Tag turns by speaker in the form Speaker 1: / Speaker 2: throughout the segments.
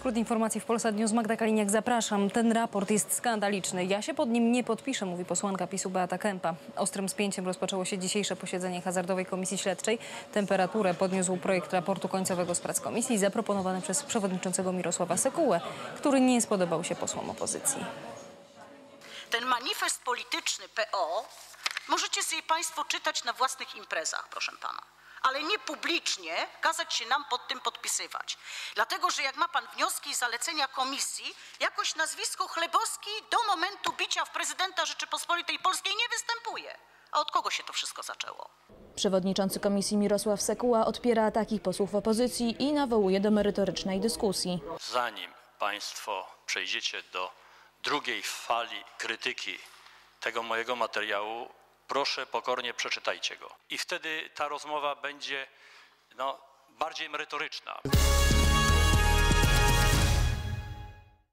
Speaker 1: skrót informacji w Polsat News. Magda Kaliniak, zapraszam. Ten raport jest skandaliczny. Ja się pod nim nie podpiszę, mówi posłanka PiSu Beata Kępa. Ostrym spięciem rozpoczęło się dzisiejsze posiedzenie Hazardowej Komisji Śledczej. Temperaturę podniósł projekt raportu końcowego z prac komisji zaproponowany przez przewodniczącego Mirosława Sekułę, który nie spodobał się posłom opozycji.
Speaker 2: Ten manifest polityczny PO możecie sobie Państwo czytać na własnych imprezach, proszę Pana. Ale nie publicznie kazać się nam pod tym podpisywać. Dlatego, że jak ma Pan wnioski i zalecenia komisji, jakoś nazwisko Chlebowski do momentu bicia w prezydenta Rzeczypospolitej Polskiej nie występuje. A od kogo się to wszystko zaczęło?
Speaker 3: Przewodniczący komisji Mirosław Sekuła odpiera ataki posłów opozycji i nawołuje do merytorycznej dyskusji.
Speaker 4: zanim Państwo przejdziecie do drugiej fali krytyki tego mojego materiału, proszę pokornie przeczytajcie go. I wtedy ta rozmowa będzie no, bardziej merytoryczna.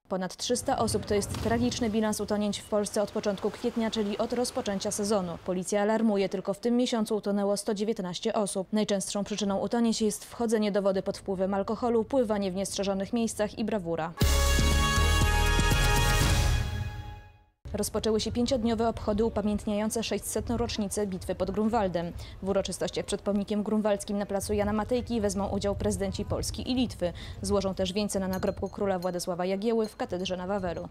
Speaker 3: Ponad 300 osób to jest tragiczny bilans utonięć w Polsce od początku kwietnia, czyli od rozpoczęcia sezonu. Policja alarmuje, tylko w tym miesiącu utonęło 119 osób. Najczęstszą przyczyną utonięć jest wchodzenie do wody pod wpływem alkoholu, pływanie w niestrzeżonych miejscach i brawura. Rozpoczęły się pięciodniowe obchody upamiętniające 600. rocznicę bitwy pod Grunwaldem. W uroczystościach przed pomnikiem grunwaldzkim na placu Jana Matejki wezmą udział prezydenci Polski i Litwy. Złożą też wieńce na nagrobku króla Władysława Jagieły w katedrze na Wawelu.